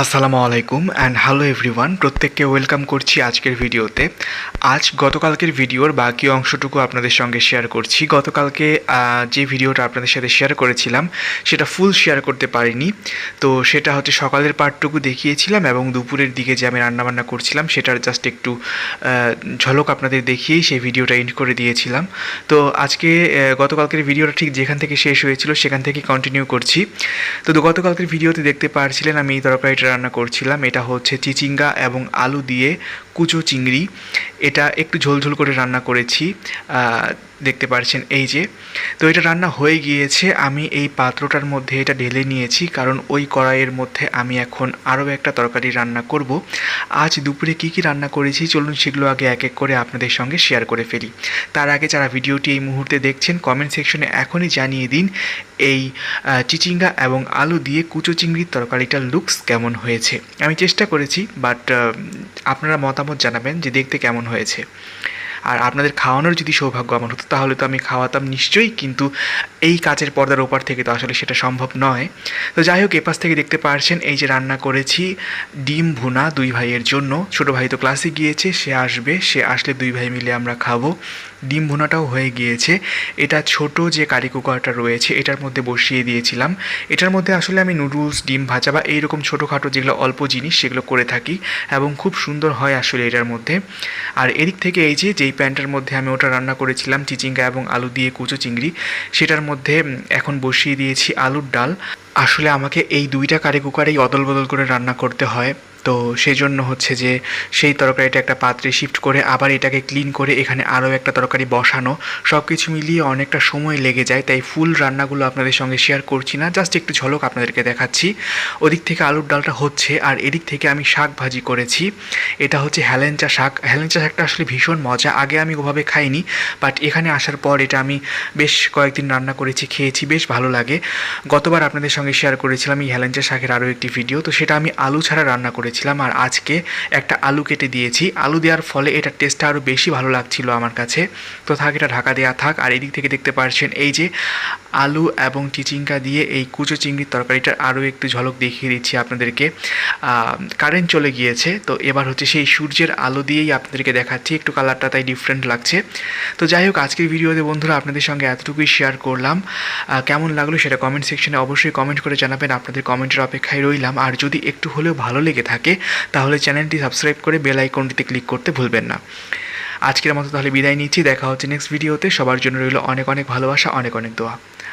আসসালামু আলাইকুম and hello everyone প্রত্যেককে ওয়েলকাম করছি আজকের ভিডিওতে। আজ গতকালকের ভিডিওর বাকি অংশটুকু আপনাদের সঙ্গে শেয়ার করছি। গতকালকে যে ভিডিওটা আপনাদের সাথে শেয়ার করেছিলাম, সেটা ফুল শেয়ার করতে পারিনি। তো সেটা হচ্ছে সকালের পার্টটুকু দেখিয়েছিলাম এবং দুপুরের দিকে যে আমি রান্নাবান্না করছিলাম, সেটার জাস্ট একটু ঝলক আপনাদের দেখিয়েই সেই ভিডিওটা এন্ড করে দিয়েছিলাম। তো আজকে গতকালকের ভিডিওটা ঠিক যেখান থেকে শেষ হয়েছিল, সেখান থেকে কন্টিনিউ করছি। তো গতকালকের ভিডিওতে দেখতে পারছিলেন আমি এই তরকারিটা রান্না করছিলাম। এটা হচ্ছে চিচিঙ্গা এবং আলু দিয়ে কুচো চিংড়ি। এটা একটু ঝোলঝোল করে রান্না করেছি। দেখতে পারছেন এই যে। তো এটা রান্না হয়ে গিয়েছে। আমি এই পাত্রটার মধ্যে এটা ঢেলে নিয়েছি। কারণ ওই কড়াইয়ের মধ্যে আমি এখন আরও একটা তরকারি রান্না করব। আজ দুপুরে কি কি রান্না করেছি? চলুন সেগুলো আগে এক এক করে আপনাদের সঙ্গে শেয়ার করে ফেলি। তার আগে যারা ভিডিওটি এই মুহূর্তে দেখছেন কমেন্ট সেকশনে এখনই জানিয়ে দিন এই চিচিঙ্গা এবং আলু দিয়ে কুচো চিংড়ির তরকারিটার লুকস কেমন হয়েছে। আমি চেষ্টা করেছি বাট আপনারা মতামত জানাবেন যে দেখতে কেমন হয়েছে। আর আপনাদের খাওয়ানোর যদি সৌভাগ্য আমার হতো, তাহলে তো আমি খাওয়াতাম নিশ্চয়ই, কিন্তু এই কাচের পর্দার ওপার থেকে তো আসলে সেটা সম্ভব নয়। তো যাই হোক, এপাশ থেকে দেখতে পারছেন, এই যে রান্না করেছি, ডিম ভুনা দুই ভাইয়ের জন্য। ছোটো ভাই তো ক্লাসে গিয়েছে, সে আসবে, সে আসলে দুই ভাই মিলে আমরা খাব। ডিম ভুনাটাও হয়ে গিয়েছে। এটা ছোট যে কারি কুকারটা রয়েছে, এটার মধ্যে বসিয়ে দিয়েছিলাম। এটার মধ্যে আসলে আমি নুডলস, ডিম ভাজা বা এইরকম ছোটোখাটো যেগুলো অল্প জিনিস সেগুলো করে থাকি এবং খুব সুন্দর হয় আসলে এটার মধ্যে। আর এদিক থেকে এই যে, যেই প্যানটার মধ্যে আমি ওটা রান্না করেছিলাম, চিচিঙ্গা এবং আলু দিয়ে কুচো চিংড়ি, সেটার মধ্যে এখন বসিয়ে দিয়েছি আলুর ডাল। আসলে আমাকে এই দুইটা কারি কুকারেই অদল বদল করে রান্না করতে হয়। তো সেই জন্য হচ্ছে যে সেই তরকারিটা একটা পাত্রে শিফট করে আবার এটাকে ক্লিন করে এখানে আরও একটা তরকারি বসানো। সব কিছু মিলিয়ে অনেকটা সময় লেগে যায়, তাই ফুল রান্নাগুলো আপনাদের সঙ্গে শেয়ার করছি না জাস্ট একটু ঝলক আপনাদেরকে দেখাচ্ছি। ওদিক থেকে আলুর ডালটা হচ্ছে আর এদিক থেকে আমি শাক ভাজি করেছি। এটা হচ্ছে হ্যালেঞ্চা শাক। হ্যালেঞ্চা শাকটা আসলে ভীষণ মজা। আগে আমি ওভাবে খাইনি বাট এখানে আসার পর এটা আমি বেশ কয়েকদিন রান্না করেছি, খেয়েছি, বেশ ভালো লাগে। গতবার আপনাদের সঙ্গে শেয়ার করেছিলাম এই হ্যালেঞ্চা শাকের আরও একটি ভিডিও তো সেটা আমি আলু ছাড়া রান্না করেছিলাম আর আজকে একটা আলু কেটে দিয়েছি। আলু দেওয়ার ফলে এটা টেস্টটা আরও বেশি ভালো লাগছিল আমার কাছে। তো থাক, এটা ঢাকা দেওয়া থাক। আর এদিক থেকে দেখতে পারছেন এই যে আলু এবং চিচিঙ্গা দিয়ে এই কুচো চিংড়ির তরকারিটার আরও একটু ঝলক দেখিয়ে দিচ্ছি আপনাদেরকে। কারেন্ট চলে গিয়েছে, তো এবার হচ্ছে সেই সূর্যের আলো দিয়েই আপনাদেরকে দেখাচ্ছি, একটু কালারটা তাই ডিফারেন্ট লাগছে। তো যাই হোক, আজকের ভিডিওতে বন্ধুরা আপনাদের সঙ্গে এতটুকুই শেয়ার করলাম। কেমন লাগল সেটা কমেন্ট সেকশনে অবশ্যই কমেন্ট করে জানাবেন, আপনাদের কমেন্টের অপেক্ষায় রইলাম। আর যদি একটু হলেও ভালো লেগে থাকে, তাহলে চ্যানেলটি সাবস্ক্রাইব করে বেল আইকনটিতে ক্লিক করতে ভুলবেন না। আজকের মতো তাহলে বিদায় নিচ্ছি, দেখা হচ্ছে নেক্সট ভিডিওতে সবার জন্য রইল অনেক অনেক ভালোবাসা, অনেক অনেক দোয়া।